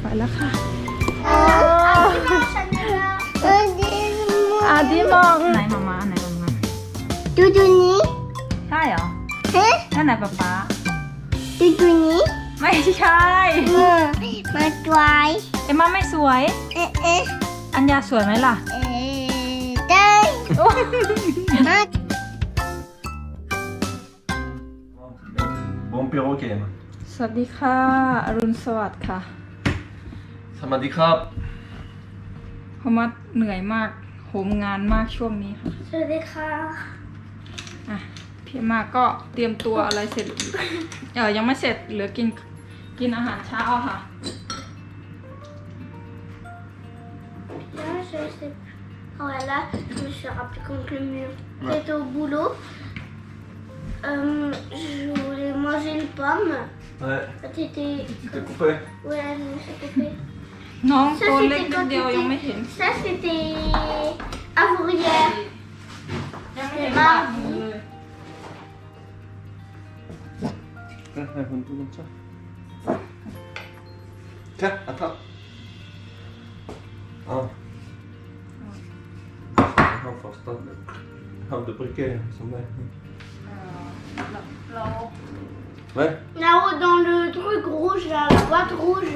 ไปแล้วค่ะ Chanel. อาดิมองไหนมามาไหนมามา Doudouni. ใช่เหรอ Hein นั่นไหนป๊าป๊า Doudouni. ไม่ใช่ Non. Ma toile. เอ็มมาไม่สวย Eh, eh. อัญญาสวยไหมล่ะ Eh, taille. โอ้ Ma Bon perroquet. สวัสดีค่ะ อรุณสวัสดิ์ค่ะ Samadikrab. เพราะว่าเหนื่อยมากโหมงานมากช่วงนี้ค่ะ Je décrare. อะพี่มาก็เตรียมตัวอะไรเสร็จ เออยังไม่เสร็จเหลือกินกินอาหารเช้าค่ะ Là, je sais. Voilà, je me suis rappelé contre le mur. Ouais. J'étais au boulot. Euh, je voulais manger une pomme. Ouais. T'étais. Tu t'es coupé. Ouais, je me suis coupée. น้อง Ça, ตัวเล็ก c'était นิด quand เดียวยังไม่เห็น t'étais- Ça, c'était avant-hier. ยังไม่เห็นบ้านหนูเลย Tiens, un peu comme ça. Tiens, attrape. Ah. Ah, force pas de... Ah, de briquet, ils sont là. เอ่อเรา Ouais. Là-haut, dans le truc rouge, là, la boîte rouge.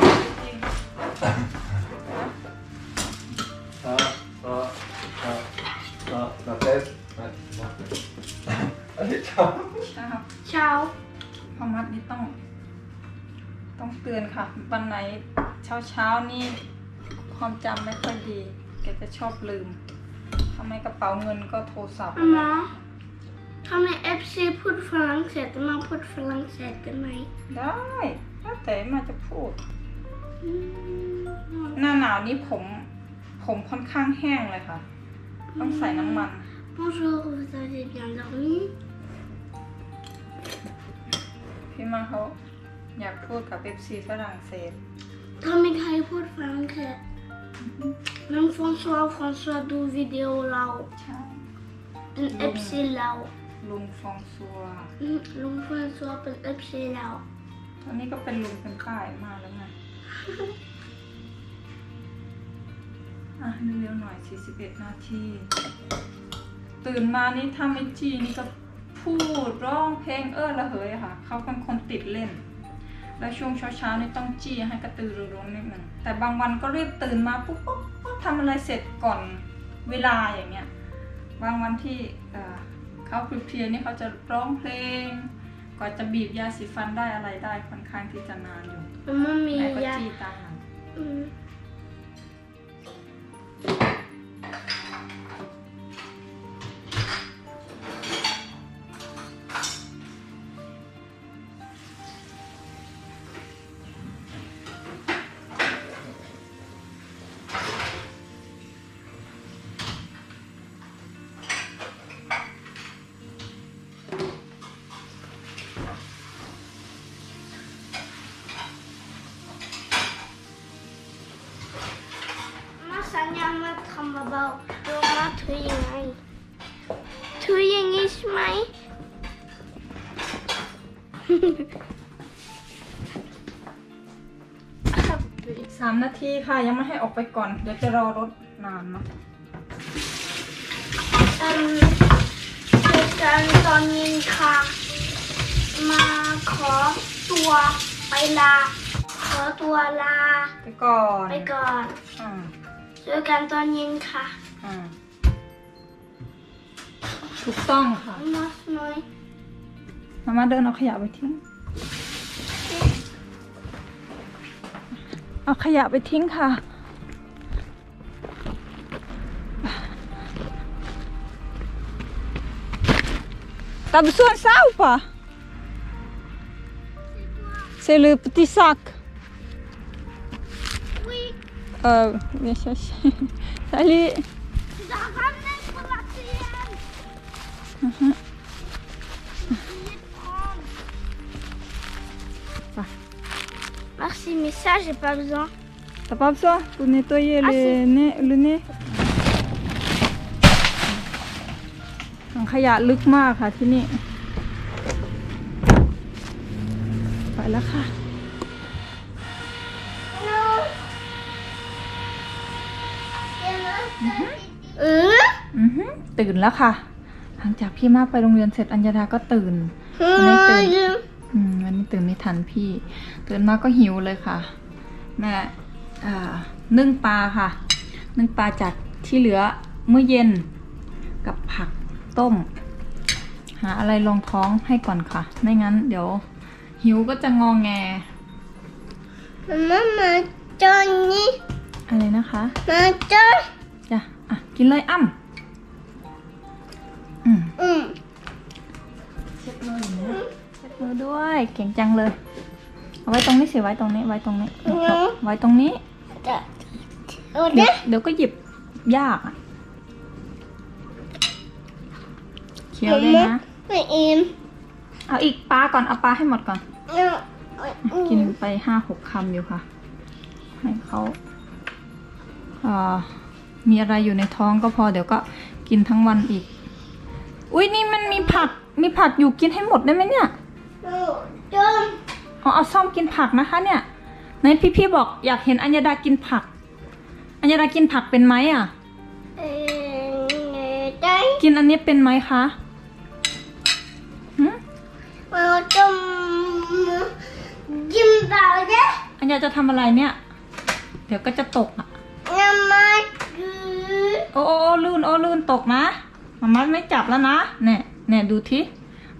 ต้องเตือนค่ะ วันไหนเช้าเช้าๆนี่ความจำไม่ค่อยดี แกจะชอบลืมทำไมกระเป๋าเงินก็โทรศัพท์ Mamma. Kan vi FC putt falangsete? Man putt falangsete mig. ได้แล้วแต่มาจะพูด Mm. หน้าหนาวนี้ผม ผมค่อนข้างแห้งเลยค่ะ ต้องใส่น้ำมัน Bonjour, vous avez bien dormi พี่มาเขา อยากพูดกับเอฟซีฝรั่งเศส Kan vi kan ju putt falangsete? Men François, François, du video lau. ใช่ En FC lau. ลุงฟองซัว Mm, Lung François, en FC lau. ตอนนี้ก็เป็นลุงเป็นป้ายมากแล้วไงอะเร็วๆหน่อย 41 นาที ตื่นมานี่ถ้าไม่จีนี่ก็พูดร้องเพลงเออระเหยอะค่ะ เขาเป็นคนติดเล่น แล้วช่วงเช้าๆนี่ต้องจี้ให้กระตือรือร้นนิดหนึ่งแต่บางวันก็รีบตื่นมาปุ๊บปุ๊บปุ๊บทำอะไรเสร็จก่อนเวลาอย่างเงี้ยบางวันที่เอ่อเขาเพลียๆนี่เขาจะร้องเพลงกว่าจะบีบยาสีฟันได้อะไรได้ค่อนข้างที่จะนานอยู่ Mamma แต่ก็ Mia. จี้ตามห เบาๆดูมาถือยังไงถืออย่างนี้ใช่ไหมเหลืออีกสามนาทีค่ะ ยังไม่ให้ออกไปก่อน เดี๋ยวจะรอรถนานเนาะเอิ่มเจอกันตอนเย็นค่ะ มาขอตัวไปลา ขอตัวลา ไปก่อน ไปก่อน อ่า เจอกันตอนเย็นค่ะอ่าถูกต้องค่ะมาหน่อยมามาเดินเอาขยะไปทิ้ง เอาขยะไปทิ้งค่ะ T'as besoin de ça ou pas C'est le petit sac. Euh, Salut. Mhm. Ah, Merci, mais ça, j'ai pas besoin. T'as pas besoin pour nettoyer ah, les nez, le nez. ถังขยะลึกมากค่ะที่นี่ ไปแล้วค่ะ ตื่นแล้วค่ะ หลังจากพี่มากไปโรงเรียนเสร็จอัญญาดาก็ตื่นไม่ตื่นอืมวันนี้ตื่นไม่ทันพี่ ตื่นมาก็หิวเลยค่ะ แม่อ่านึ่งปลาค่ะ นึ่งปลาจากที่เหลือเมื่อเย็นกับผักต้ม หาอะไรรองท้องให้ก่อนค่ะ ไม่งั้นเดี๋ยวหิวก็จะงองแง Maman, Johnny, อะไรนะคะ maman, จ้ะอะกินเลยอ้ำ อืม hum. เช็ดมืออย่างนี้เช็ดมือด้วย เก่งจังเลย เอาไว้ตรงนี้สิไว้ตรงนี้ ไว้ตรงนี้ ไว้ตรงนี้ Oh, เดี๋ยว there? เดี๋ยวก็หยิบยากอะเคี้ยวด้วยนะ Maman, um, เอาอีกปลาก่อน เอาปลาให้หมดก่อน no, กินไปห้าหกคำอยู่ค่ะ ให้เขาเอ่อมีอะไรอยู่ในท้องก็พอเดี๋ยวก็กินทั้งวันอีก อุ้ยนี่มันมีผัก มีผักอยู่กินให้หมดได้ไหมเนี่ย no, John, อ๋อเอาซ่อมกินผักนะคะ เนี่ยไหนพี่พี่ๆบอกอยากเห็นอัญญาดากินผัก อัญญาดากินผักเป็นไหมอะ uh, đây, กินอันนี้เป็นไหมคะหืม vào trong Kim vào đấy, อัญญาจะทำอะไรเนี่ย เดี๋ยวก็จะตกอะ Mama, โอ้โอ้โอ้ลื่นโอ้ลื่นตกนะ มามัดไม่จับแล้วนะเนี่ยเนี่ยดูที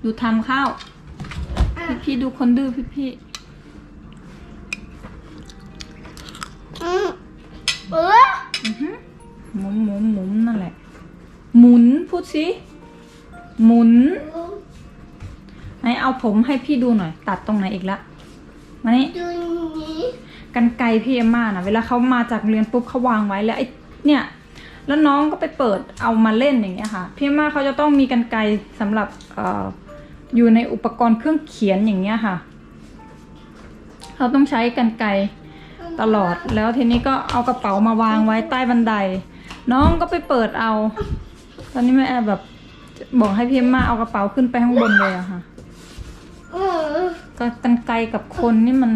ดูทำข้าว พี่พี่ๆดูคนดื้อพี่พี่ um, ủa, ๆอือหือหมุนหมุนหมุนนั่นแหละ หมุนพูดสิหมุนไหนเอาผมให้พี่ดูหน่อย ตัดตรงไหนอีกละมานี่ Johnny, กันไกลพี่เอมมานะเวลาเขามาจากโรงเรียนปุ๊บเขาวางไว้แล้วไอ้เนี่ย แล้วน้องก็ไปเปิดเอามาเล่นอย่างเงี้ยค่ะ พี่มาเขาจะต้องมีกันไกลสำหรับออยู่ในอุปกรณ์เครื่องเขียนอย่างเงี้ยค่ะ เขาต้องใช้กันไกลตลอดแล้วทีนี้ก็เอากระเป๋ามาวางไว้ใต้บันได น้องก็ไปเปิดเอา ตอนนี้แม่แอบแบบบอกให้พี่มาเอากระเป๋าขึ้นไปข้างบนเลยอะค่ะก็กันไกลกับคนนี่มัน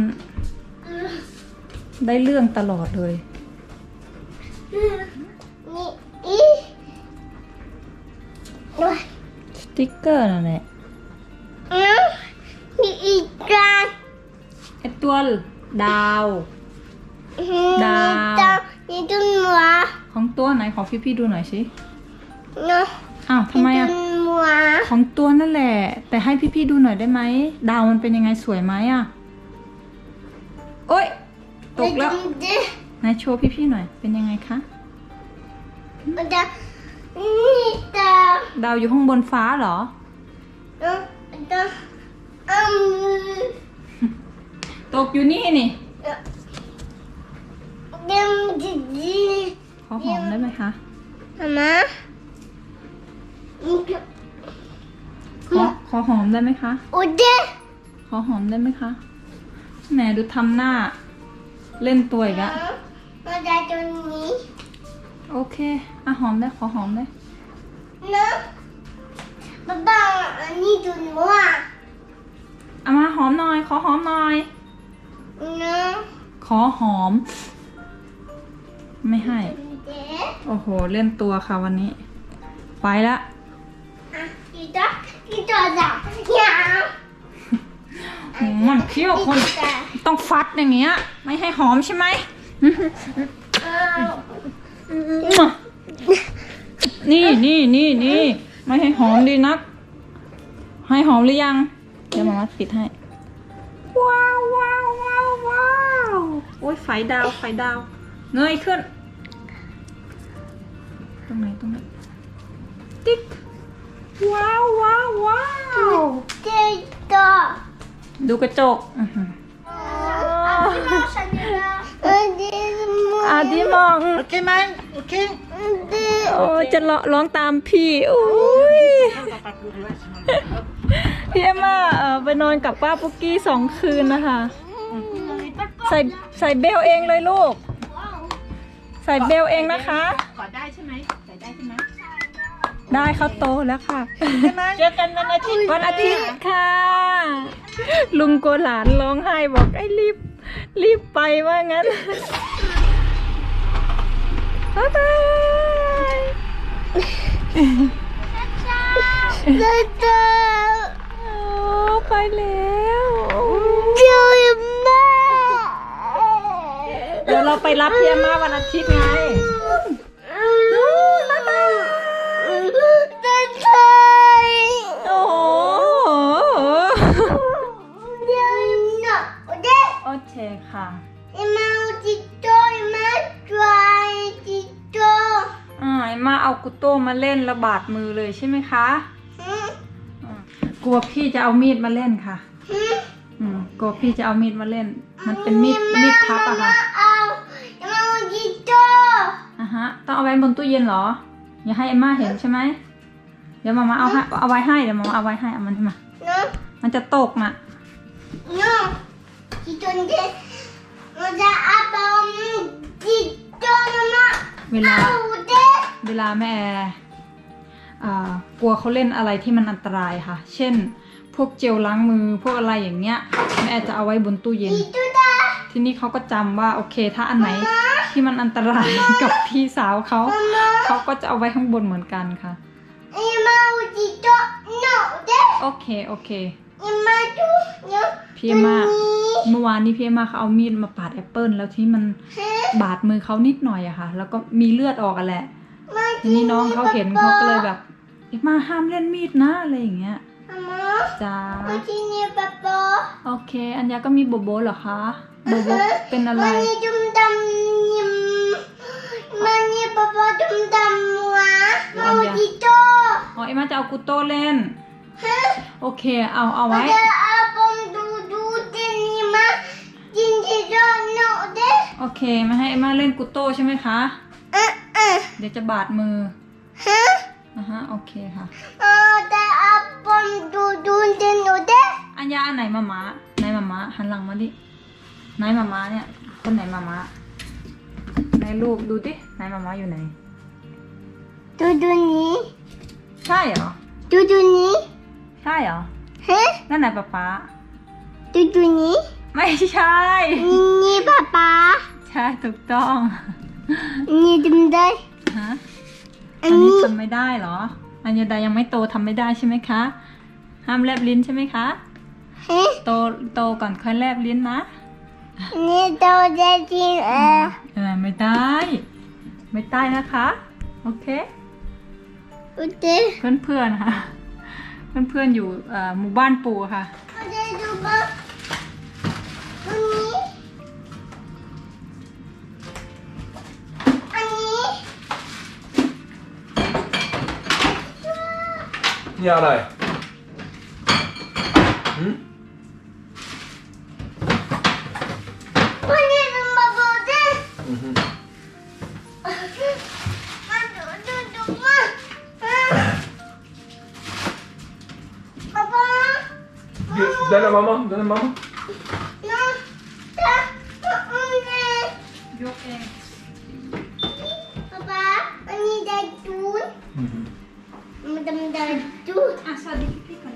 ได้เรื่องตลอดเลย ติ๊กเกอร์นั่นแหละอืมมีอีกการไอตัวดาว ดาวดาวนี่ต้นหัวของตัวไหนขอพี่พี่ๆดูหน่อยสิเนาะอ้าวทำไมอะต้นหัวของตัวนั่นแหละ แต่ให้พี่พี่ๆดูหน่อยได้ไหม ดาวมันเป็นยังไงสวยไหมอะโอ๊ยตกแล้วเดี๋ยไหนโชว์พี่พี่ๆหน่อยเป็นยังไงคะวดาว นี่ดาวดาวอยู่ข้างบนฟ้าเหรอเนาะดาวอืมตกอยู่นี่นี่เดี๋ยวจะดีขอหอมได้ไหมคะมามาขอขอหอมได้ไหมคะโอเดขอหอมได้ไหมคะแหมดูทำหน้า เล่นตัวอีกอะมาดาวตัวนี้ โอเคอะหอมได้ขอหอมได้เนาะบ๊ายบายอันนี้ตัวหนูอะเอามาหอมหน่อย ขอหอมหน่อยเนาะขอหอม ไม่ให้เดี๋ยวโอ้โห เล่นตัวค่ะวันนี้ ไปละ อะกีตาร์กีตาร์จ้ะยาวหืมมันเคี้ยวคน ต้องฟัดอย่างเงี้ย ไม่ให้หอมใช่ไหม นี่นี่นี่นี่ไม่ให้หอมดีนัก ให้หอมหรือยัง เดี๋ยวมามาปิดให้ ว้าวว้าวว้าวว้าวโอ้ยไฟดาวไฟดาวเงยขึ้น ตรงไหนตรงไหนติ๊กว้าวว้าวว้าวเจ๊ต่อดูกระจก อื้อหืออาดิมอง Okej man, okej. โอ้จะร้องร้องตามพี่โอ้ยพี่เอ็มมาเอ่อไปนอนกับป้าปุกกี้สองคืนนะคะ ใส่ใส่เบลเองเลยลูกว้าวใส่เบลเองนะคะกอดได้ใช่ไหม ได้เขาโตแล้วค่ะเจอกันวันอาทิตย์วันอาทิตย์ค่ะ ลุงโกหลานร้องไห้บอกไอ้รีบ รีบไปว่างั้นบ๊ายบายเจ้าเจ้าโอ้ไปแล้วเจ้าแม่เดี๋ยวเราไปรับพี่อาม่าวันอาทิตย์ไง คค่ะไอ้มาจิตโตไอ้มาจวายจิตโตอ่าไอ้มาเอากุโต้มาเล่นระบาดมือเลยใช่ไหมคะหืมอ่ากลัวพี่จะเอามีดมาเล่นค่ะหืมอืมกลัวพี่จะเอามีดมาเล่น มันเป็นมีดมีดพับอะค่ะเอาไอ้มาจิตโตอะฮะต้องเอาไว้บนตู้เย็นเหรอ อย่าให้เอ็มม่าเห็นใช่ไหมเดี๋ยวมามาเอาให้เอาไว้ให้เดี๋ยวมามาเอาไว้ให้เอามันให้มาเนาะมันจะตกน่ะเนาะจิตโต เนี่ยมันจะเอาไปจิตโตนะมาเวลาเอาเด็กเวลาแม่แอร์อ่ากลัวเขาเล่นอะไรที่มันอันตรายค่ะ เช่น พวกเจลล้างมือพวกอะไรอย่างเงี้ยแม่แอร์จะเอาไว้บนตู้เย็นจิตโตตาทีนี้เขาก็จำว่าโอเค ถ้าอันไหนที่มันอันตรายกับพี่สาวเขาเขาก็จะเอาไว้ข้างบนเหมือนกันค่ะไอ้มาจิตโตเนาะเด็กโอเค โอเคไอ้มาดูเนาะพี่มาเมื่อวานนี้พี่มาเขาเอามีดมาปาดแอปเปิลแล้วที่มันฮะบาดมือเขานิดหน่อยอะค่ะ แล้วก็มีเลือดออกอะแหละมาทีนี้น้องเขาเห็นเขาก็เลยแบบเอ็มมาห้ามเล่นมีดนะอะไรอย่างเงี้ยมาจ้ามาที่นี่ป๊าป๊าโอเค อัญญาก็มีโบโบเหรอคะโบโบเป็นอะไรมันนี่ดุมดำยิมมันนี่ป๊าป๊าดุมดำหัวมาจิโตอ๋อเอ็มมาจะเอากุโต้เล่นฮะ โอเค เอาเอามาไว้จะเอาปมดูดูเจนี่มาจินจิโตโนเด้โอเคไม่ให้เอ็มมาเล่นกุโต้ใช่ไหมคะอะอะเดี๋ยวจะบาดมือฮะอะฮะ โอเคค่ะเอาจะเอาปมดูดูเจนเด้อัญญาอันไหนมามาไหนมามาหันหลังมาดิไหนมามาเนี่ย คนไหนมามาไหนลูกดูดิไหนมามาอยู่ไหนดูดูนี้ ใช่เหรอดูดูนี้ ใช่เหรอฮะนั่นไหนป๊าป๊าดูดูนี้ไม่ใช่ นี่นี่ป๊าป๊าใช่ถูกต้องนี่ดุมได้ฮะอัอันนนี้นี้ทำไม่ได้เหรอ อัญญาดายังไม่โตทำไม่ได้ใช่ไหมคะ ห้ามแลบลิ้นใช่ไหมคะฮะโตโตก่อนค่อยแลบลิ้นนะนี่โตได้จริงเออเออไม่ได้ ไม่ได้นะคะ โอเค โอเค เพื่อนเพื่อนๆค่ะ เพื่อนเพื่อนๆอยู่เอ่อหมู่บ้านปู่ค่ะโอเคดูบ้างอันนี้อันนี้นี่อะไร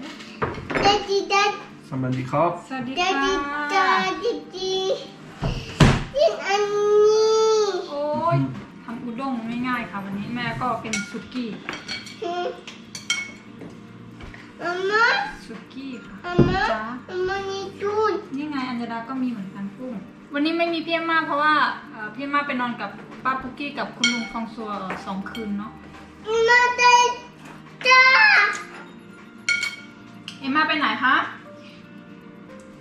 นะได้ดีได้ Samma di kap. สวัสดีได้ค่ะดีได้ดีดียินอันนี้โอ้ยทำอุด้งง่ายๆค่ะวันนี้แม่ก็เป็นสุกี้มาม่า สุกี้ค่ะมาม่าจ้ามาม่านี่ดูดนี่ไงอัญญาดาก็มีเหมือนกันกุ้ง วันนี้ไม่มีพี่เอ็มมาเพราะว่าเอ่อพี่เอ็มมาไปนอนกับป้าปุกกี้กับคุณลุงฟองซัวเอ่อสองคืนเนาะมาได้จ้าเอ็มมาไปไหนคะ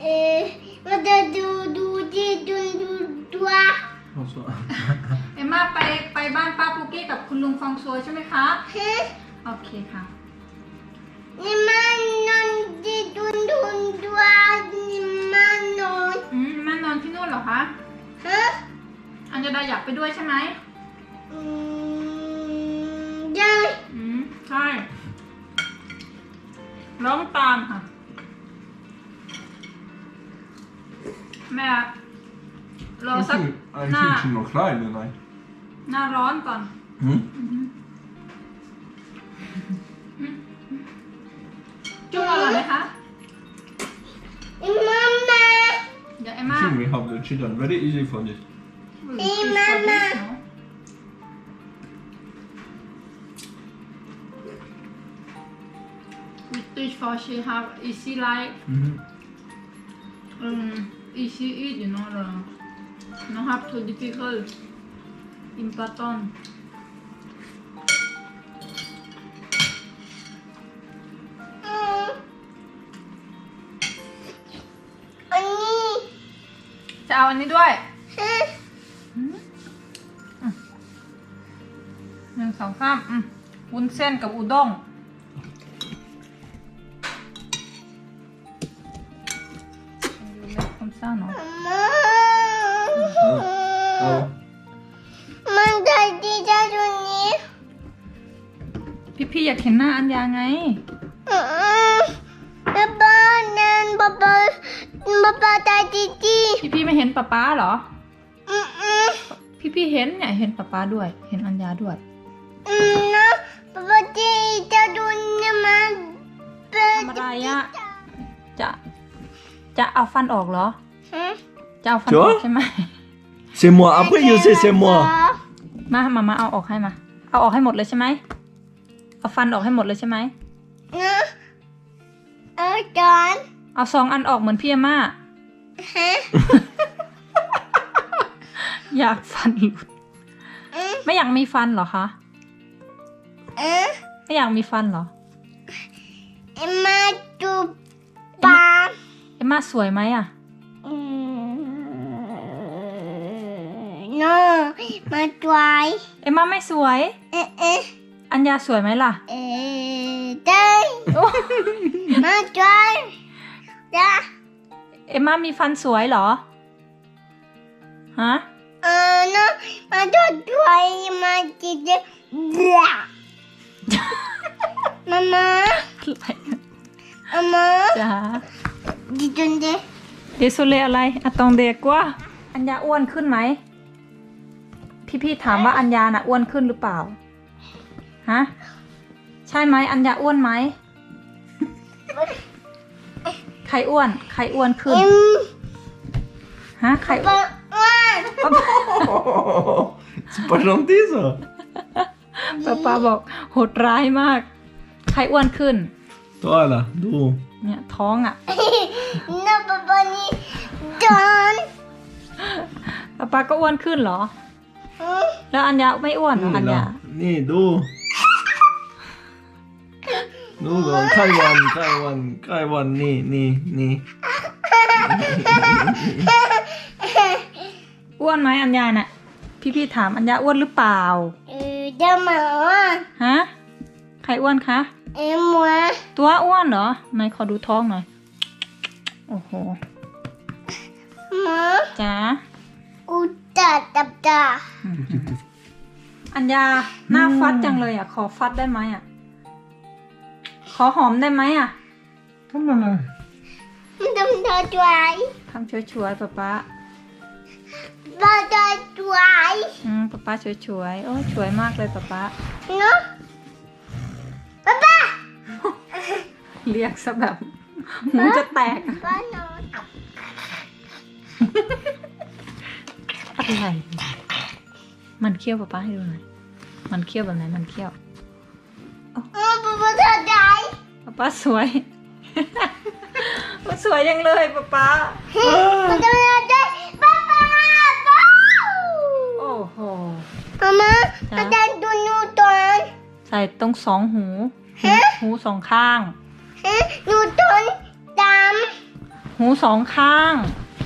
เอ๊ะมาได้ดูดูดีดูดูดูอะ Och så. เอ็มมาไปไปบ้านป้าปุกกี้กับคุณลุงฟองซัวใช่ไหมคะฮะโอเคค่ะนี่มันน อนดีดูดูดูอะนี่มันนอนอืมแม่นอนที่นู่นเหรอคะอัญญาดาอยากไปด้วยใช่ไหมอืมใช่ร้องตามค่ะ แม่รอสัก I หน้า think she's not klein, eller nej? หน้าร้อนก่อน Mm. จุ้ง Have the children. Very easy for this. Hey, Mama. We teach for she have mm-hmm. um, easy life. Mm -hmm. um, easy eat, you know, the, not have too difficult. Important. เอาอันนี้ด้วย Huh? หนึ่งสองสามอืมวุ้นเส้นกับอุด้งดูเล็กคนซ่าเนาะ Mama. Oh. Man, daddy, daddy. พี่พี่ๆอยากเห็นหน้าอัญญาไง Mm. Papa, nan, papa, papa, daddy, daddy. พี่พี่ๆไม่เห็นป๊าป๊าเหรอ Mm-mm. พี่พี่ๆเห็นเนี่ยเห็นป๊าป๊าด้วย เห็นอัญญาด้วย Mm, no, papa, daddy, daddy, man. ทำอะไรอะจะ จะเอาฟันออกเหรอ Huh? จะเอาฟันออกจ๊ะใช่ไหม C'est moi. Après, you say c'est moi. มามามาเอาออกให้มา เอาออกให้หมดเลยใช่ไหม เอาฟันออกให้หมดเลยใช่ไหม No. Oh, done. เอาสองอันออกเหมือนพี่อาม่า Huh? อยากฟันหลุด Mm. ไม่อยากมีฟันเหรอคะ Uh. ไม่อยากมีฟันเหรอ Emma to Bam. เอ็มม่าสวยไหมอะ No, my try. เอ็มม่าไม่สวย Eh, eh. อัญญาสวยไหมล่ะ Eh, đây. โอ้ My try. Da. เอ็มม่ามีฟันสวยเหรอ ฮะ Uh, no, my dog try. My kid. Da. Mama. อะไร Mama. จ้า Dito nde. เดโซเลอะไรอะตองเดกว่า อัญญาอ้วนขึ้นไหม พี่ๆถามว่าอัญญาน่ะอ้วนขึ้นหรือเปล่า ฮะ ใช่ไหมอัญญาอ้วนไหม ใครอ้วน ใครอ้วนขึ้น Em. ฮะ ใครอ้วน Papa. c'est pas gentil, ça. ป้าป้าบอกโหดร้ายมาก ใครอ้วนขึ้น Toi, là. Du. เนี่ยท้องอะ no, Papa ni. Done. ป้าป้าก็อ้วนขึ้นเหรอ Hmm? แล้วอัญญาไม่อ้วนเหรออัญญา Ni, du. Du, då. Taiwan, Taiwan, Taiwan, ni, ni, ni. อ้วนไหมอัญญาน่ะ พี่ๆถามอัญญาอ้วนหรือเปล่า Uh, dah mau. ฮะใครอ้วนคะ Em mau. ตัวอ้วนเหรอไหนขอดูท้องหน่อย โอ้โห Mau. จ้า Udah, tap, tap. อัญญาหน้าฟัดจังเลยอะ ขอฟัดได้ไหมอะ ขอหอมได้ไหมอะ Kom dan här. Dum, da, dry. ทำช่วยๆป๊าป๊า Ba, da, dry. อืมป๊าป๊าช่วยๆโอ้ยช่วยมากเลยป๊าป๊า No? Papa! เรียกซะแบบหูจะแตกอะ Papa, no. อะไรมันเคี้ยวป๊าป๊าให้ดูหน่อยมันเคี้ยวแบบไหนมันเคี้ยว Oh, Papa, da, dry. ป๊าป๊าสวยมันสวยยังเลยป๊าป๊า Papa, da, dry. Papa! Papa! โอ้โห Mama, Hả? ada dulu ton. ใส่ตรงสองหูฮะหูสองข้าง Hah? Nudon dam. หูสองข้าง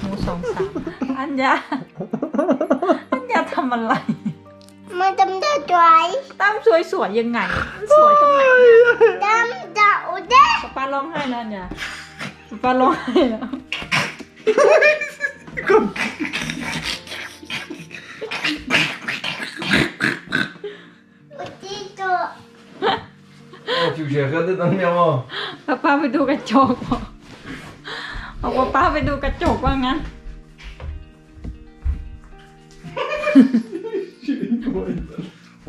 หูสองสามอัญญาอัญญาทำอะไร Madam da dry. ตั้มสวยๆยังไงมันสวยตรงไหนเนี่ย Dam da udah. ป๊าป๊าร้องไห้แล้วอัญญาป๊าป๊าร้องไห้แล้ว Kom. Begitu. Jag tycker jag räddade den jag var. ป๊าป๊าไปดูกระจกบอกเอาป๊าป๊าไปดูกระจกว่างั้น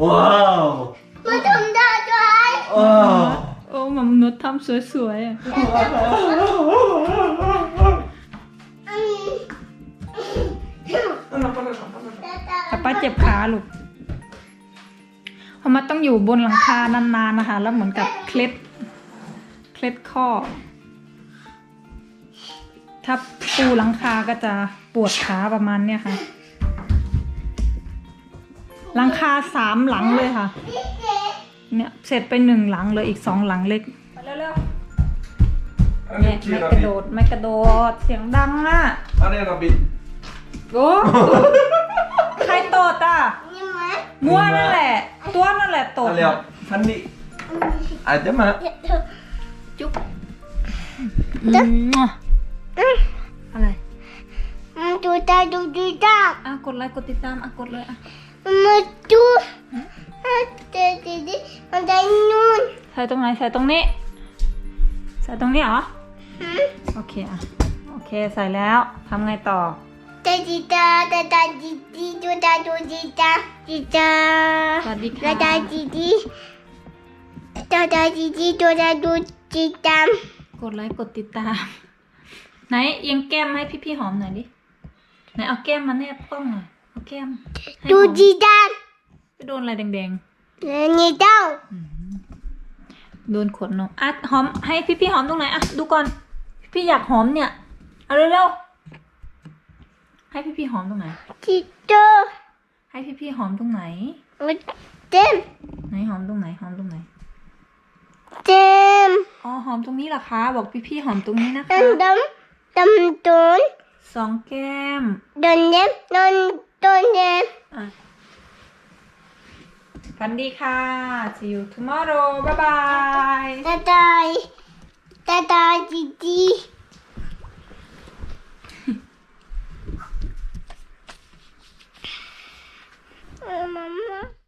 Wow! มาทำได้ด้วย Oh! โอ้มัมนุษย์ทำสวยๆอะอืมแต่ป้าเจ็บขาลูกเพราะมันต้องอยู่บนหลังคานานๆนะคะ แล้วเหมือนกับเคล็ด เคล็ดข้อ ถ้าปูหลังคาก็จะปวดขาประมาณเนี้ยค่ะ หลังคาสามหลังเลยค่ะ เนี่ยเสร็จไปหนึ่งหลังเลยอีกสองหลังเล็กไปเร็วๆเนี่ยไม่กระโดดไม่กระโดดเสียงดังอะ Han är Rabbit. โอ้ใครตดอะนี่ไหมมั่วนั่นแหละ ตัวนั่นแหละตด Eller ja, Fanny. Nej, det med. จุ๊บอืมอะไรอืมดูตาดูดูตาอะกดไลค์กดติดตามอะกดเลยอะ มาดูอะเดี๋ยวเดี๋ยวเดี๋ยวมันได้นู่นใส่ตรงไหนใส่ตรงนี้ ใส่ตรงนี้เหรอหืมโอเคอะโอเคใส่แล้วทำไงต่อตาดีตาตาตาดีดีดูตาดูดีตาดีตาสวัสดีตาค่ะตาดีดีตาตาดีดีดูตาดูดีตามกดไลค์กดติดตาม ไหนเอียงแก้มให้พี่ๆหอมหน่อยดิไหนเอาแก้มมาแนบกล้องหน่อยเอา แก้มให้ดูหอมดีตามไปโดนอะไรแดงนี่เต้าๆ โดนขนนมอะหอมให้พี่ๆหอมตรงไหนอะดูก่อน พี่อยากหอมเนี่ย เอาเร็วๆ ให้พี่ๆหอมตรงไหน จิโตให้พี่ๆหอมตรงไหน มันเต็มไหนหอมตรงไหนหอมตรงไหน เต็มอ๋อหอมตรงนี้เหรอคะ บอกพี่ๆหอมตรงนี้นะคะ ดำดำดำต้นสองแก้ม ดนเล็บดน ตัวเนี้ยฝันดีค่ะ see you tomorrow bye bye ตาตาตาตาจีจี妈妈。